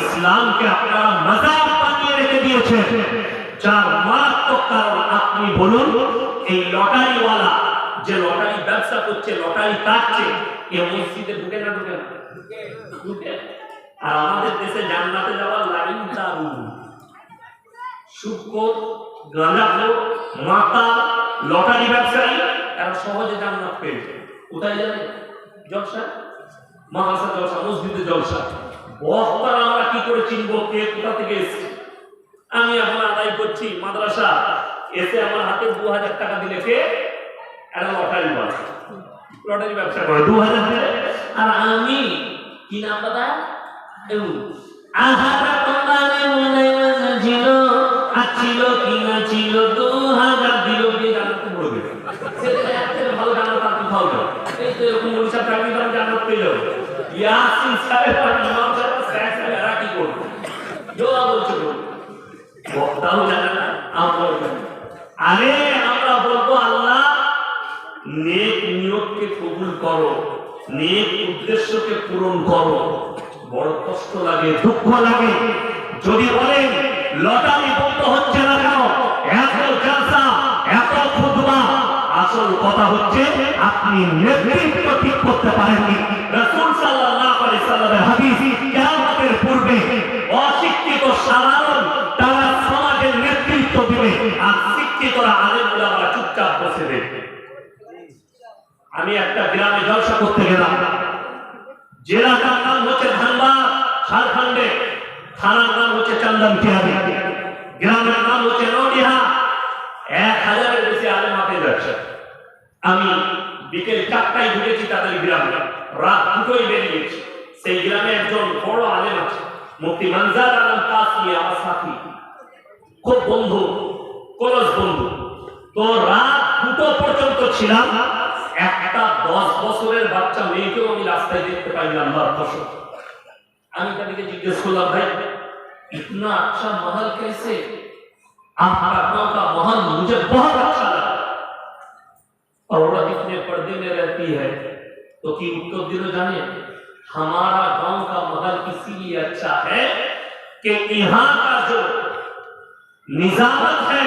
ইসলামকে আপনারা মজাক বানিয়ে রেখে দিয়েছেন। যার মারাত্মক কারণ আপনি বলুন, এই লটারিওয়ালা যে লটারি ব্যবসা করছে, লটারি কাটছে, এ মসজিদে ঢুকে না ঢুকে না? আর আমাদের দেশে জান্নাতে যাওয়ার লাইন দারুণ। শুক্র মাতা, লটারি ব্যবসায়ী এরা সহজে জান্নাত পেয়েছে। কোথায় যাবে? জলসা? মাহাসা জলসা, মসজিদে জলসা। বক্তারা আমরা কি করে চিনবো কে? কোথা থেকে এসছে? আমি এখন আদায় করছি মাদ্রাসা। এসে আমার হাতে দু হাজার টাকা দিলে কে? লটারি বলে লটারি ব্যবসা করে। দু হাজার আর আমি কি নাম দাদা? ভালো জানাতে আর কোথাও এই তো এরকম আর ইমাম সাহেব স্যার সাহেব এরা কি করবে আরে, আমরা বলব আল্লাহ, নেক নিয়তকে কবুল করো, নেক উদ্দেশ্যকে পূরণ করো। বড় কষ্ট লাগে, দুঃখ লাগে। যদি বলেন লটারি বন্ধ হচ্ছে না কেন? এত জালসা, এত খুদবা আসল কথা হচ্ছে, আপনি নেতৃত্ব ঠিক করতে পারেননি। রাসূল সাল্লাল্লাহু আলাইহি সাল্লামের আমি একটা গ্রামে জলসা করতে গেলাম। জেলাটার নাম হচ্ছে ধানবাদ ঝাড়খণ্ডে। থানার নাম হচ্ছে চন্দন কিয়ারি গ্রামের নাম হচ্ছে নডিহা এক হাজারের বেশি আলেম মাঠে যাচ্ছে আমি বিকেল চারটায় ঢুকেছি তাদের গ্রামে। রাত দুটোই বেরিয়েছি সেই গ্রামে একজন বড় আলেম আছে মুক্তি মানজার আলম কাসমি আমার সাথী খুব বন্ধু, কলস বন্ধু। তো রাত দুটো পর্যন্ত ছিলাম। একটা দশ বছরের বাচ্চা মেয়েকেও আমি রাস্তায় দেখতে পাইনি আল্লাহর ফসল আমি তাদেরকে জিজ্ঞেস করলাম ভাই इतना अच्छा महल कैसे हमारा गांव का महल मुझे बहुत अच्छा लगा औरत इतने पर्दे में रहती है तो की उत्तर दिलो जाने हमारा गांव का महल इसीलिए अच्छा है कि यहाँ का जो निजामत है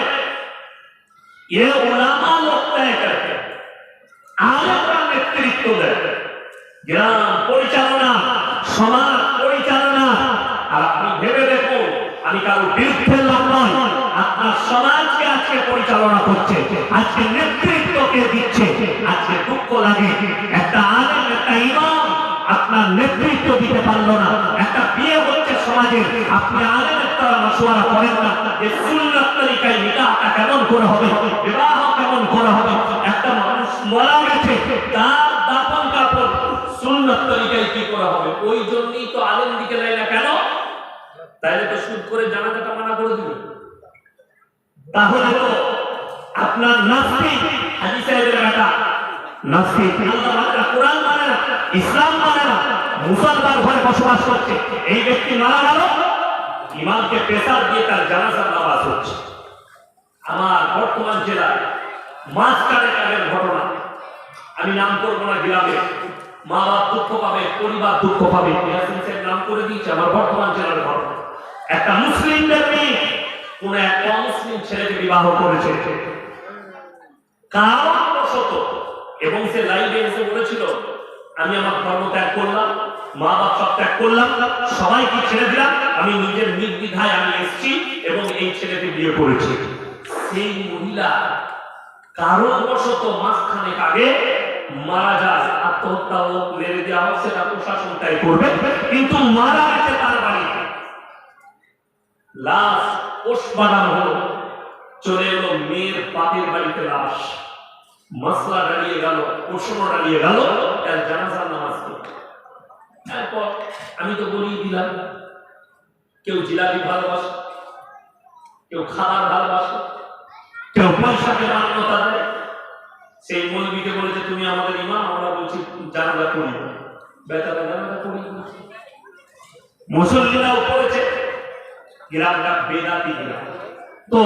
ये उलामा लोग तय करते हैं আলেমরা নেতৃত্ব দেয়। গ্রাম পরিচালনা, সমাজ পরিচালনা। আর আপনি ভেবে দেখুন, আমি কারও বিরুদ্ধে লোক নয়। আপনার সমাজকে আজকে পরিচালনা করছে, আজকে নেতৃত্বকে দিচ্ছে। আজকে দুঃখ লাগে। একটা আলেম, একটা ইমাম আপনার নেতৃত্ব দিতে পারল না। একটা বিয়ে হচ্ছে সমাজে, আপনি আলেমের তারা মশওয়ারা করেন না। যে সুন্নাত তরিকায় নিকাহটা কেমন করে হবে? বিবাহ কেমন করে হবে। একটা মানুষ মারা গেছে তার দাফন কাপড় সুন্নাত তরিকায় কি করা হবে? ওই জন্যই তো আলেম দিকে না কেন? তাইলে তো সুদ করে জানাজাটা মানা করে দিবে তাহলে তো আপনার নাস্তিক হাজি সাহেবের বেটা নাস্তিক আল্লাহ মানা কোরআন মানে না ইসলাম মানে না মুসলমান ঘরে বসবাস করছে। এই ব্যক্তি মারা গেল ইমামকে দিয়ে তার জানাজার নামাজ হচ্ছে। আমার বর্তমান জেলায় কাটের ঘটনা। আমি নাম করব না গ্রামে। মা বাপ দুঃখ পাবে, পরিবার দুঃখ পাবে। নাম করে দিয়েছে আমার বর্তমান জেলার ঘটনা। একটা মুসলিমদের মেয়ে, কোন এক অমুসলিম ছেলেকে বিবাহ করেছে। কারণবশত, এবং সে লাইভে এসে বলেছিল, আমি আমার ধর্ম ত্যাগ করলাম, মা বাপ সব ত্যাগ করলাম, সবাইকে ছেড়ে দিলাম, আমি নিজের নির্দ্বিধায় আমি এসেছি এবং এই ছেলেকে বিয়ে করেছি। সেই মহিলা কারণবশত মাসখানেক আগে মারা যায়, আত্মহত্যা হোক, মেরে দেওয়া হোক, সেটা প্রশাসন তাই করবে, কিন্তু মারা গেছে তার বাড়িতে লাশ বাঁধানো হলো, চলে এলো মেয়ের বাপের বাড়িতে লাশ মশলা দাঁড়িয়ে গেল, প্রশ্ন দাঁড়িয়ে গেল, তার জানাজার নামাজ। তারপর আমি তো বলিয়ে দিলাম, কেউ জিলাপি ভালোবাসে, কেউ খাবার ভালোবাসে কেউ সেই মৌলবীকে বলেছে তুমি আমাদের ইমাম আমরা বলছি করি করি পড়েছে গ্রামটা বেদাতি গ্রাম। তো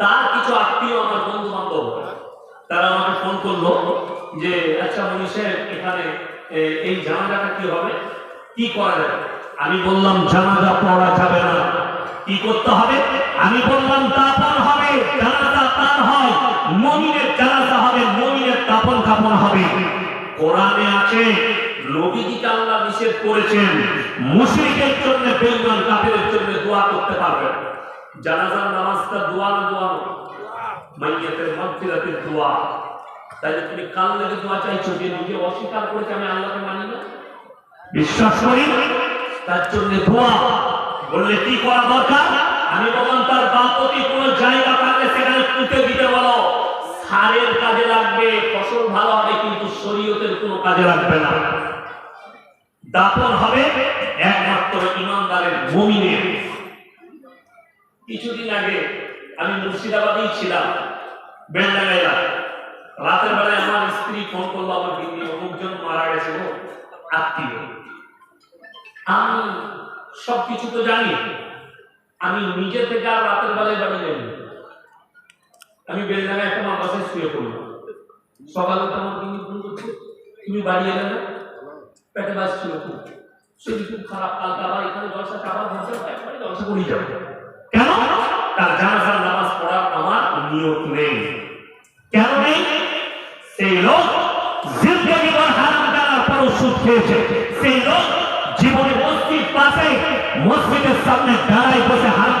তার কিছু আত্মীয় আমার বন্ধু বান্ধব তারা আমাকে ফোন করল যে আচ্ছা সাহেব, এখানে এই জানাজাটা কি হবে? কি করা যাবে? আমি বললাম জানাজা পড়া যাবে না। কি করতে হবে? আমি বললাম দাপন হবে জানাজা তার হয় মমিনের জানাজা হবে, মমিনের দাপন কাপন হবে। কোরআনে আছে আল্লাহ নিষেধ করেছেন, মুশরিকের জন্য, বেঈমান কাফেরের জন্য দোয়া করতে জানাজার নামাজটা দোয়া না দোয়া মাইয়াতের মাগফিরাতের দোয়া। তুমি কাল লেগে দোয়া চাইছো যে নিজে অস্বীকার করেছে আমি আল্লাহকে মানি না? বিশ্বাস করি? তার জন্য দোয়া। বললে কি করা দরকার? আমি বললাম তার বাপতি কোন জায়গা থাকলে সেখানে পুঁতে দিতে বলো। সারের কাজে লাগবে, ফসল ভালো হবে, কিন্তু শরীয়তের কোনো কাজে লাগবে না। দাপন হবে একমাত্র ইমানদারের মমিনের। কিছুদিন আগে আমি মুর্শিদাবাদেই ছিলাম, বেলডাঙ্গায়। রাতের বেলায় আমার স্ত্রী ফোন করল, আমার দিদি অমুকজন মারা গেছে আত্মীয়। আমি সবকিছু তো জানি। আমি নিজে থেকে আর রাতের বেলায় বাড়ি যাইনি। আমি বেলডাঙ্গায় একটা আমার বাসায় শুয়ে পড়লাম। সকালে তো আমার দিদি ফোন করছে। তুমি বাড়ি এলে না? পেটে বাস ছিল খুব। শরীর খুব খারাপ। কালকে আবার এখানে জলসা আবার একবারে জলসা করেই যাবে। কেন? তার জানাজার নামাজ পড়ার আমার নিয়ত নেই। কেন নেই? সেই লোক জিন্দগি ভর হারাম করার পর সুদ খেয়েছে সেই লোক জীবনে মসজিদ পাশে মসজিদের সামনে দাঁড়াই বসে হারাম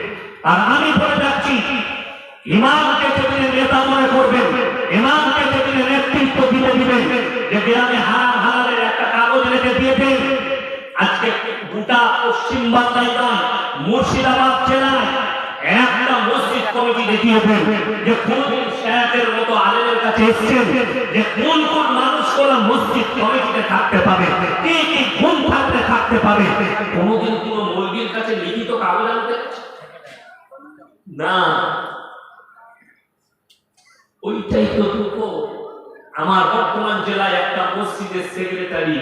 আর আমি বলে যাচ্ছি, ইমামকে যেদিনে নেতা মনে করবেন, ইমামকে যেদিনে নেতৃত্ব দিতে দিবেন, যে গ্রামে হারাম হালালের একটা কাগজ রেখে দিয়েছেন, আজকে গোটা পশ্চিম বাংলায় নয় মুর্শিদাবাদ জেলায় একটা মসজিদ কমিটি দেখিয়েছেন, যে কোনদিন শেখের মতো আলেমের কাছে এসেছেন, যে কোন কোন মানুষ কোন মসজিদ কমিটিতে থাকতে পাবে, কি কি গুণ থাকতে থাকতে পাবে, কোনদিন কোন মৌলবীর কাছে লিখিত কাগজ আনতে না। ওইটাই তো দুঃখ। আমার বর্তমান জেলায় একটা মসজিদের সেক্রেটারি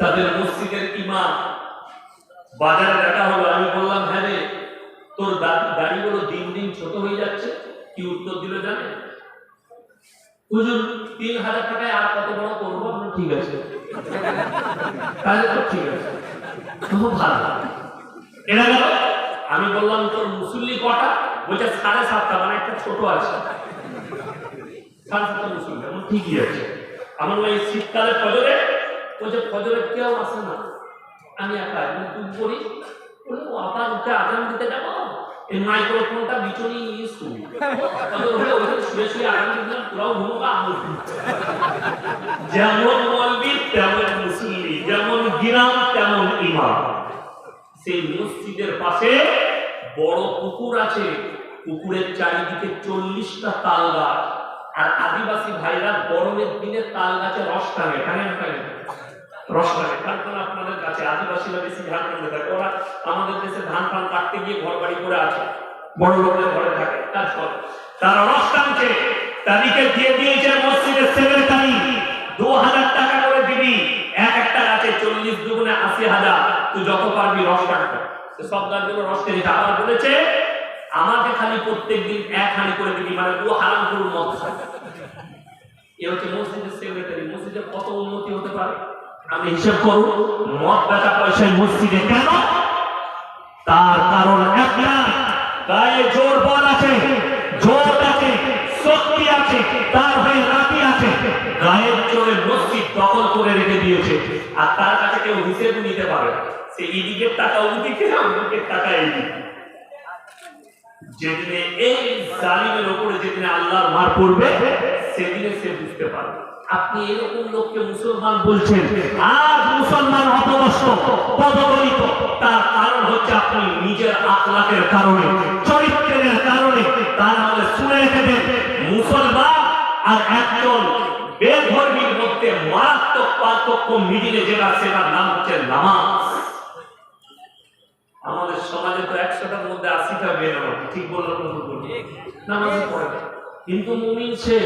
তাদের মসজিদের ইমাম বাজারে দেখা হলো, আমি বললাম হ্যাঁ রে, তোর দাড়িগুলো দিন দিন ছোট হয়ে যাচ্ছে, কি উত্তর দিল জানে? হুজুর, তিন হাজার টাকায় আর কত বড় করব? আপনি ঠিক আছে। তাহলে তো ঠিক আছে। ভালো। গেল? আমি বললাম, তোর মুসল্লি কটা? বলছে, সাড়ে সাতটা মানে একটা ছোট আছে ঠিকই আছে। আমার ওই শীতকালে ফজরে বলছে ফজরে কেউ আসে না। আমি একা করি। উঠে দিতে যাব? এই মাইক্রোফোনটা বিচনি হলে ওখানে শুয়ে শুয়ে পুরাও ঘুমোবা যেমন মলবি, তেমন মুসল্লি, যেমন গিরাম, তেমন ইমাম। সেই মসজিদের পাশে বড় পুকুর আছে। পুকুরের চারিদিকে চল্লিশটা তাল গাছ আর আদিবাসী ভাইরা গরমের দিনে তাল গাছে রস টানে। টানে রস টানে। কারণ আপনাদের কাছে আদিবাসীরা বেশি ধান টানতে থাকে। ওরা আমাদের দেশে ধান ফান কাটতে গিয়ে ঘর বাড়ি করে আছে। বড় লোকের ঘরে থাকে। কাজ তারা রস টানছে। তাদেরকে দিয়ে দিয়েছে মসজিদের সেক্রেটারি টাকা আমাকে খালি প্রত্যেক দিন এক হানি করে দিবি মানে ও হারাম করুন মত মসজিদের সেক্রেটারি কত উন্নতি হতে পারে? আমি হিসেব করুন মদ বেচা পয়সায় মসজিদে কেন? তার কারণ একটা, গায়ে জোর বল আছে, জোর আছে। শক্তি আছে, তার হয়ে রাতি আছে। গায়ের জোরে মসজিদ দখল করে রেখে দিয়েছে। আর তার কাছে কেউ হিসেব নিতে পারে সে ইদিকের টাকা ওদিকে, ওদিকের টাকা এইদিকে যেদিনে এই জালিমের উপরে যেদিনে আল্লাহর মার পড়বে, সেদিনে সে বুঝতে পারবে। আপনি এরকম লোককে মুসলমান বলছেন আজ মুসলমান পদদলিত তার কারণ হচ্ছে আপনি নিজের আখলাকের কারণে, চরিত্রের কারণে তাহলে মানে শুনে মুসলমান আর একজন বেধর্মীর মধ্যে মারাত্মক পার্থক্য যেটা, সেটার নাম হচ্ছে নামাজ। আমাদের সমাজে তো একশোটার মধ্যে আশিটা বের হবে, ঠিক বললাম নামাজ পড়ে কিন্তু মুমিন সে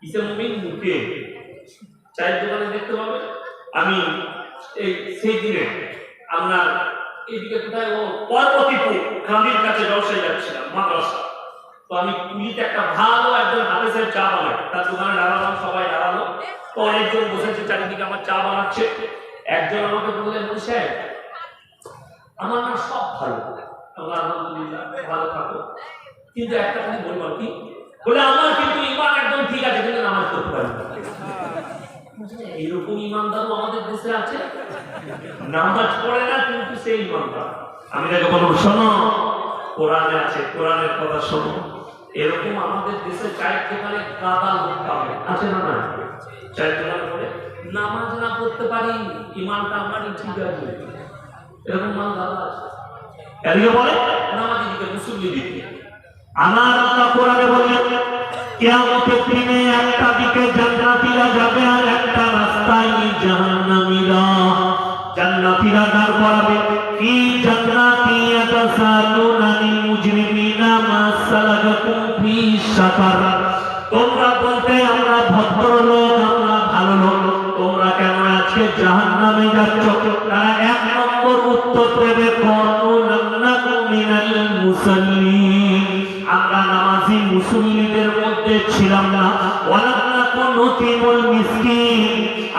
কিসে মুমিন মুখে। চায়ের দোকানে দেখতে পাবে, আমি এই সেই দিনে আপনার এইদিকে কোথায় ও পর্বতীপুর গান্ধীর কাছে ব্যবসায় যাচ্ছিলাম মাদ্রাসা তো আমি কুলিতে একটা ভালো একজন হাফেজের চা বানাই। তার দোকানে দাঁড়ালাম সবাই দাঁড়াল তো অনেকজন বসেছে, চারিদিকে আমার চা বানাচ্ছে। একজন আমাকে বললেন "মুন্সি সাহেব, আমার না সব ভালো আমার আলহামদুলিল্লাহ, ভালো থাকো। কিন্তু একটা খালি বলব কি। বলে, আমার কিন্তু ইমান একদম ঠিক আছে, কিন্তু নামাজ পড়তে পারি না। এইরকম ইমানদারও আমাদের দেশে আছে। নামাজ পড়ে না, কিন্তু সেই ইমানদার আমি তাকে বলব শোনো, কোরআনে আছে, কোরআনের কথা শোনো। এরকম আমাদের দেশে চায়ের দোকানে কাদা লোক পাবে আছে না না চায়ের দোকানে পড়ে নামাজ না পড়তে পারি, ইমানটা আমারই ঠিক আছে। এরকম মান দাদা আছে। এদিকে বলে? নামাজি দিকে, মুসল্লি দিকে। আমার আল্লাহ কোরআনে বললেন কিয়ামতের দিনে একটা দিকে জান্নাতীরা যাবে আর একটা রাস্তায় জাহান্নামীরা। জান্নাতীরা দাঁড় করাবে কি জান্নাতি ইয়াতাসালুনা আনিল মুজরিমিনা মা তোমরা বলতে আমরা ভদ্রলোক, আমরা ভালো লোক তোমরা কেন আজকে জাহান্নামে যাচ্ছ? তারা এক নম্বর উত্তর দেবে আমরা নামাজি মুসল্লিদের মধ্যে ছিলাম না।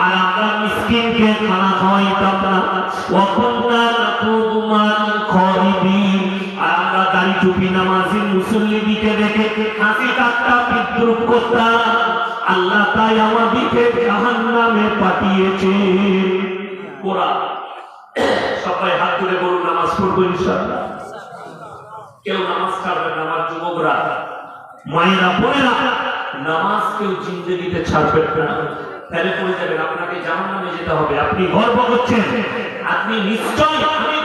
আর আমরা মিসকিনকে আর দাড়ি টুপি নামাজি মুসল্লিদিকে দেখে হাসি ঠাট্টা বিদ্রুপ করতাম আল্লাহ তাই আমাদেরকে জাহান্নামে পাঠিয়েছে কোরআন সবাই হাত তুলে বলুন, নামাজ পড়ব ইনশাআল্লাহ। কেউ নামাজ ছাড়বে না আমার যুবকরা। মায়েরা বোনেরা, নামাজ কেউ জিন্দগিতে ছাড়বেন না। তাহলে পড়ে যাবেন, আপনাকে জাহান্নামে যেতে হবে। আপনি গর্ব করছেন। আপনি নিশ্চয় আমি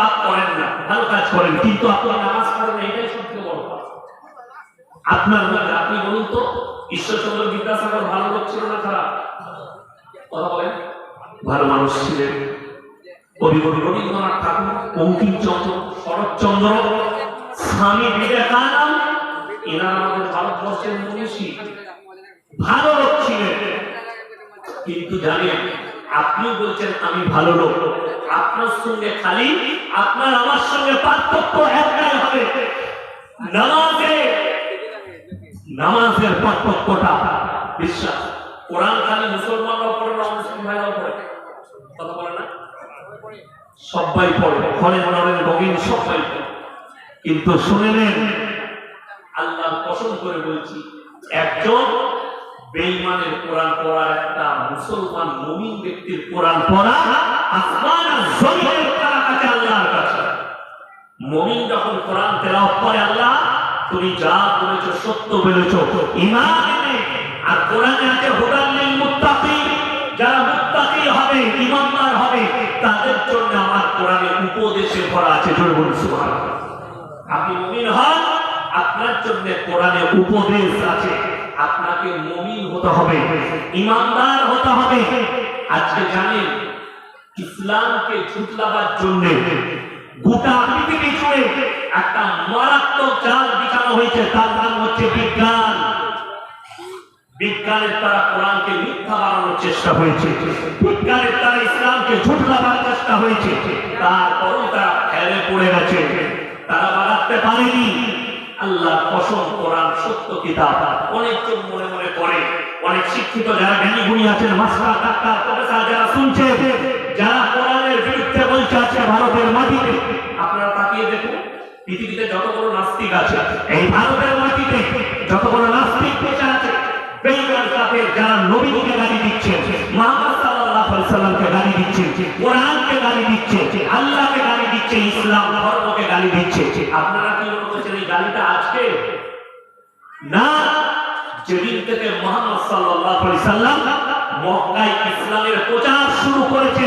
পাপ করেন না, ভালো কাজ করেন, কিন্তু আপনি নামাজ পড়েন না, এটাই সবথেকে বড় পাপ। আপনার আপনার আপনি বলুন তো ঈশ্বরচন্দ্র বিদ্যাসাগর ভালো লোক ছিল না খারাপ? কথা বলেন। ভালো মানুষ ছিলেন। কবি কবি রবীন্দ্রনাথ ঠাকুর বঙ্কিমচন্দ্র শরৎচন্দ্র স্বামী বিবেকানন্দ, এনারা আমাদের ভারতবর্ষের মনীষী। ভালো লোক ছিলেন, কিন্তু জানেন আপনিও বলছেন, আমি ভালো লোক। আপনার সঙ্গে খালি, আপনার আমার সঙ্গে পার্থক্য একটাই হবে। নামাজে, নামাজের পার্থক্যটা বিশ্বাস। কোরআন খালি মুসলমানরাও পড়ে, না মুসলিম ভাইরাও পড়ে? কথা বলে না? সবাই পড়ে। ঘরে মনের বগিন সবাই পড়ে। কিন্তু শুনেলেন আল্লাহ পছন্দ করে বলছি, একজন বেঈমানের কোরআন পড়ার একটা মুসলমান মুমিন ব্যক্তির কোরআন পড়া আসমান আর জমিনের কাছে আল্লাহর কাছে। মুমিন যখন কোরআন তেলাওয়াত করে আল্লাহ, তুমি যা বলেছ, সত্য বলেছ ইমান এনে, আর কোরআনে আছে হুদাল্লিল মুত্তাকিন, যারা মুত্তাকি হবে ইমানদার হবে, তাদের জন্য আমার কোরআনে উপদেশে ভরা আছে, জোরে বলুন, সুবহানাল্লাহ। আপনি মুমিন হন, আপনার জন্য কোরআনে উপদেশ আছে। আপনাকে মুমিন হতে হবে, ইমানদার হতে হবে। আজকে জানেন, ইসলামকে ঝুটলাবার জন্য গোটা পৃথিবী জুড়ে একটা মারাত্মক জাল বিছানো হয়েছে, তার নাম হচ্ছে বিজ্ঞান। বিজ্ঞানের দ্বারা কোরআনকে মিথ্যা বানানোর চেষ্টা হয়েছে, বিজ্ঞানের দ্বারা ইসলামকে ঝুটলাবার চেষ্টা হয়েছে, তারপরও তারা ফেলে পড়ে গেছে। তারা বাড়াতে পারেনি। কোরআন, সত্য কিতাব অনেকজন মনে মনে করে অনেক শিক্ষিত যারা জ্ঞানী গুণী আছেন মাস্টার ডাক্তার, প্রফেসর যারা শুনছে, যারা কোরআনের বিরুদ্ধে বলছে আছে ভারতের মাটিতে, আপনারা তাকিয়ে দেখুন, পৃথিবীতে যত বড় নাস্তিক আছে, এই ভারতের মাটিতে যত বড় নাস্তিক আছে বেঈমান কাফের যারা নবীকে গালি দিচ্ছে সাল্লাল্লাহু আলাইহি গালি দিচ্ছে, কোরআনকে গালি দিচ্ছে, আল্লাহকে গালি দিচ্ছে, ইসলাম ধর্মকে গালি দিচ্ছে। আপনারা কি মনে করছেন এই গালিটা আজকে? না, যেদিন থেকে মোহাম্মদ আলাইহি সাল্লাম মক্কায় ইসলামের প্রচার শুরু করেছে,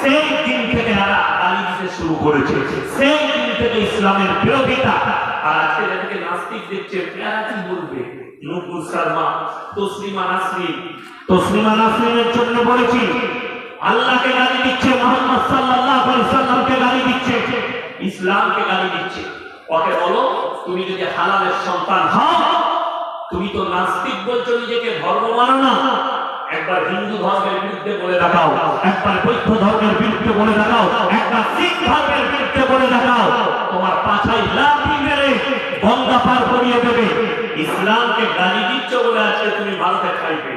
সেই দিন থেকে এরা গালি দিতে শুরু করেছে। সেই দিন থেকে ইসলামের বিরোধিতা। আর আজকে যাদেরকে নাস্তিক দেখছে এরা কি বলবে। নূপুর শর্মা তসলিমা নাসরিন তসলিমা নাসরিনের জন্য বলেছি, আল্লাহকে গালি দিচ্ছে মোহাম্মদ আলাইহি সাল্লামকে গালি দিচ্ছে। ইসলামকে গালি দিচ্ছে। ওকে বলো তুমি যদি হালালের সন্তান হও তুমি তো নাস্তিক বলছো নিজেকে ধর্ম মানো না। একবার হিন্দু ধর্মের বিরুদ্ধে বলে দেখাও। একবার বৌদ্ধ ধর্মের বিরুদ্ধে বলে দেখাও। একবার শিখ ধর্মের বিরুদ্ধে বলে দেখাও। তোমার পাছায় লাঠি মেরে গঙ্গা পার করিয়ে দেবে। ইসলামকে গালি দিচ্ছ বলে আজকে তুমি ভারতে খাইবে।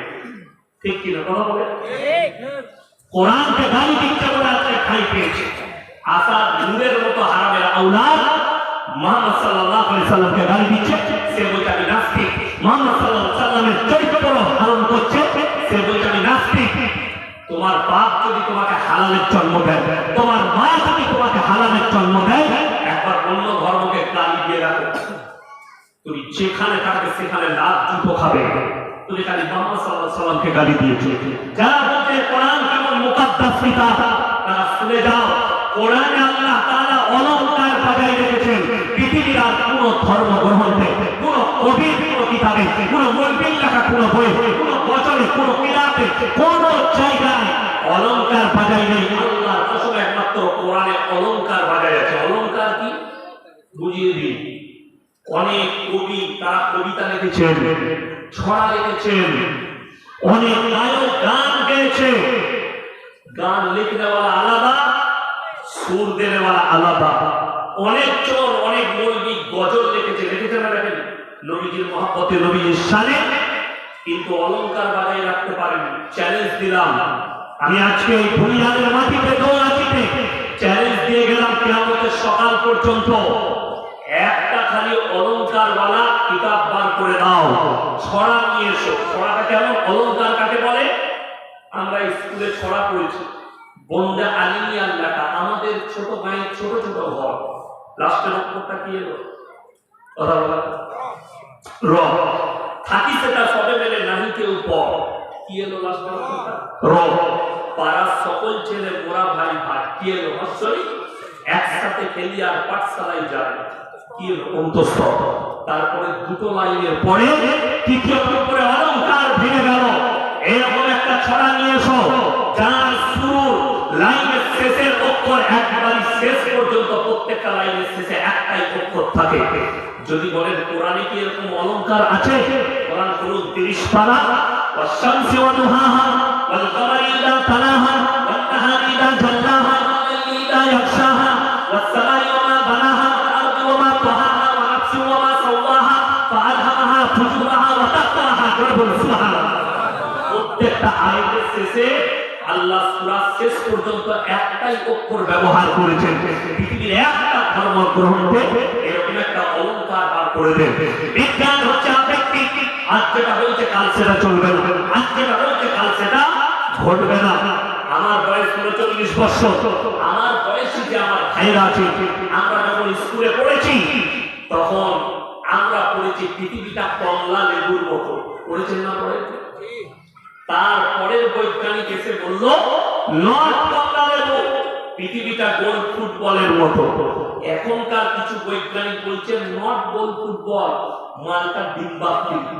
ঠিক কিনা কথা বলে? কোরআনকে গালি দিচ্ছে বলে আজকে খাই পেয়েছে। আসাদ নূরের মতো হারামের আউলাদ মোহাম্মদ সাল্লাল্লাহু আলাইহি সাল্লামকে গালি দিচ্ছে, সে বলছে নাস্তিক। মোহাম্মদ সাল্লাল্লাহু আলাইহি সাল্লামের চরিত্র করছে, সে বলছে নাস্তিক। তোমার বাপ যদি তোমাকে হালালের জন্ম দেয়, তোমার মা যদি তোমাকে হালালের জন্ম দেয়, একবার অন্য ধর্মকে গালি দিয়ে রাখো। তুমি যেখানে থাকবে সেখানে লাভ জুতো খাবে। তুমি খালি মোহাম্মদ আলাইহি সাল্লামকে গালি দিয়েছে। যারা বলছে কোরআন কেমন মুকাদ্দাস কিতাব, তারা শুনে যাও। কোরআনে আল্লাহ তাআলা অলংকার বাজাই রেখেছেন। পৃথিবীর আর কোনো ধর্ম গ্রন্থে কোনো কবির, কোনো কিতাবে, কোনো মৌলবীর লেখা, কোনো বই কোনো বচনে, কোনো কিতাবে, কোনো জায়গায় অলংকার বাজাই নেই। আল্লাহর কসম একমাত্র কোরআনে অলংকার বাজায় আছে। অলংকার কি? বুঝিয়ে দিই। অনেক কবি তারা কবিতা লিখেছেন, ছড়া লিখেছেন, অনেক নায়ক গান গেয়েছে। গান লিখনেওয়ালা আলাদা সুর দেনেওয়ালা আলাদা। অনেক জন অনেক মৌলবি গজল লিখেছে লিখেছে না দেখেন নবীজির মহাপতে নবীজির শানে। কিন্তু অলংকার বাজায় রাখতে পারেনি। চ্যালেঞ্জ দিলাম। আমি আজকে এই ভুলিয়ানের মাটিতে, দৌড়াচিতে চ্যালেঞ্জ দিয়ে গেলাম কেমতের সকাল পর্যন্ত। একটা খালি অলংকার ওয়ালা কিতাব বার করে দাও। ছড়া নিয়ে এসো। ছড়াটা কেমন? অলংকার কাকে বলে? আমরা স্কুলে ছড়া পড়েছি। বন্দা আলিমিয়ার লেখা আমাদের ছোট ভাইয়ের ছোট ছোট ঘর। লাস্টের অক্ষরটা কি এলো? র। থাকি সেটা সবে মেলে, নাহি কেউ পর। কি এলো লাস্টের অক্ষরটা? র। পাড়ার সকল ছেলে, মোরা ভাই ভাই। কি এলো? হস্যই একসাথে খেলি আর পাঠশালায় যায়। কি অন্তঃস্থ তারপরে দুটো লাইনের পরে পরে তৃতীয় নম্বরে অলংকার ভেঙে গেল। এরকম একটা ছড়া নিয়ে এসো, যার লাইনের শেষের অক্ষর একবারই শেষ পর্যন্ত প্রত্যেকটা লাইনের শেষে একটাই অক্ষর থাকে যদি বলেন কোরআনে কি এরকম অলংকার অলংকার আছে কোরআন করুন তিরিশ পারা والشمس وضحاها والقمر إذا تلاها والنهار إذا جلاها والليل إذا يغشاها والسماء وما بناها والأرض وما طحاها ونفس وما سواها فألهمها فجورها وتقواها رب سبحان প্রত্যেকটা আয়াতের শেষে আল্লাহ সূরা শেষ পর্যন্ত একটাই অক্ষর ব্যবহার করেছেন। পৃথিবীর একটা ধর্ম গ্রহণকে এরকম একটা অলংকার বার করে দেন বিজ্ঞান হচ্ছে আপেক্ষিক। আজ যেটা বলছে কাল সেটা চলবে না। আজ যেটা বলছে কাল সেটা ঘটবে না। আমার বয়স উনচল্লিশ বছর। আমার বয়সী যে আমার ভাইরা আছে, আমরা যখন স্কুলে পড়েছি, তখন আমরা পড়েছি পৃথিবীটা কমলা লেবুর মতো। পড়েছেন না পড়েছি তারপরের বৈজ্ঞানিক এসে বলল পৃথিবীটা গোল ফুটবলের মতো। এখনকার কিছু বৈজ্ঞানিক বলছেন নট গোল ফুটবল, মালটা ডিম্বাকৃতি।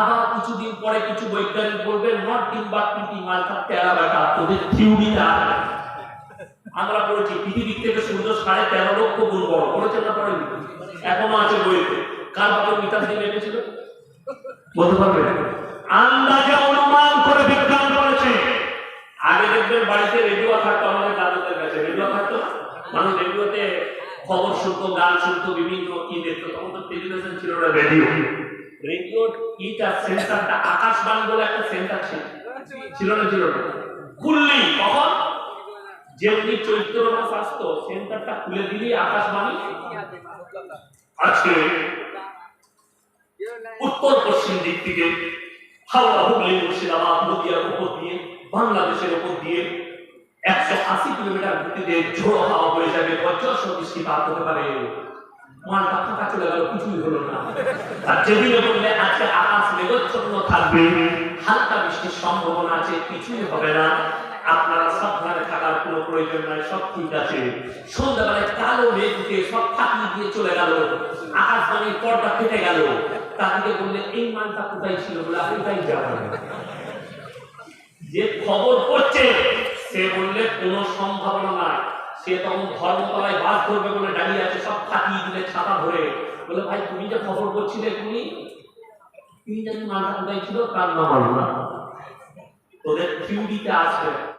আবার কিছুদিন পরে কিছু বৈজ্ঞানিক বলবেন নট ডিম্বাকৃতি, মালটা তেরা বেটা তোদের থিওরিটা আমরা পড়েছি, পৃথিবীর থেকে সূর্য সাড়ে তেরো লক্ষ গুণ বড়। পড়েছেন না পড়েনি এখনও আছে বইতে। কার বাপের মিটার দিয়ে মেপেছিল বলতে পারবে আন্দাজে অনুমান করে বিজ্ঞান করেছে। আগে দেখবেন বাড়িতে রেডিও থাকতো, আমাদের দাদুদের কাছে। রেডিও থাকতো মানুষ রেডিওতে খবর শুনতো, গান শুনতো, বিভিন্ন কি দেখতো। তখন তো টেলিভিশন ছিল না, রেডিও। রেডিও ইটা সেন্টারটা আকাশবাণী বলে একটা সেন্টার ছিল। ছিল না ছিল না? খুললি, কখন? যেমনি চৈত্র মাস আসতো, সেন্টারটা খুলে দিলি আকাশবাণী। আজকে উত্তর পশ্চিম দিক থেকে হাওড়া হুগলি মুর্শিদাবাদ নদিয়ার উপর দিয়ে, বাংলাদেশের উপর দিয়ে একশো আশি কিলোমিটার গতিতে ঝোড়ো হাওয়া বয়ে যাবে বজ্রস্ব বৃষ্টিপাত হতে পারে। ফাঁকা চলে গেল, কিছুই হলো না। আর যেদিনে বললে, আজকে আকাশ মেঘচ্ছন্ন থাকবে, হালকা বৃষ্টির সম্ভাবনা আছে, কিছুই হবে না। আপনারা সাবধানে থাকার কোনো প্রয়োজন নাই, সব ঠিক আছে। সন্ধ্যাবেলায় কালো মেঘ উঠে সব ফাঁকি দিয়ে চলে গেল। আকাশবাণীর পর্দা ফেটে গেল। তাদেরকে বললে, এই মালটা কোথায় ছিল? বলে কোথায় যাবে যে খবর পড়ছে সে বললে, কোনো সম্ভাবনা নাই। সে তখন ধর্মতলায় বাস ধরবে বলে দাঁড়িয়ে আছে, সব ফাটিয়ে দিলে, ছাতা ধরে। বলে, ভাই, তুমি যে খবর করছিলে তুমি তিনি জানি মালটা কোথায় ছিল তার নাম আল্লাহ তোদের থিউরিতে আসবে।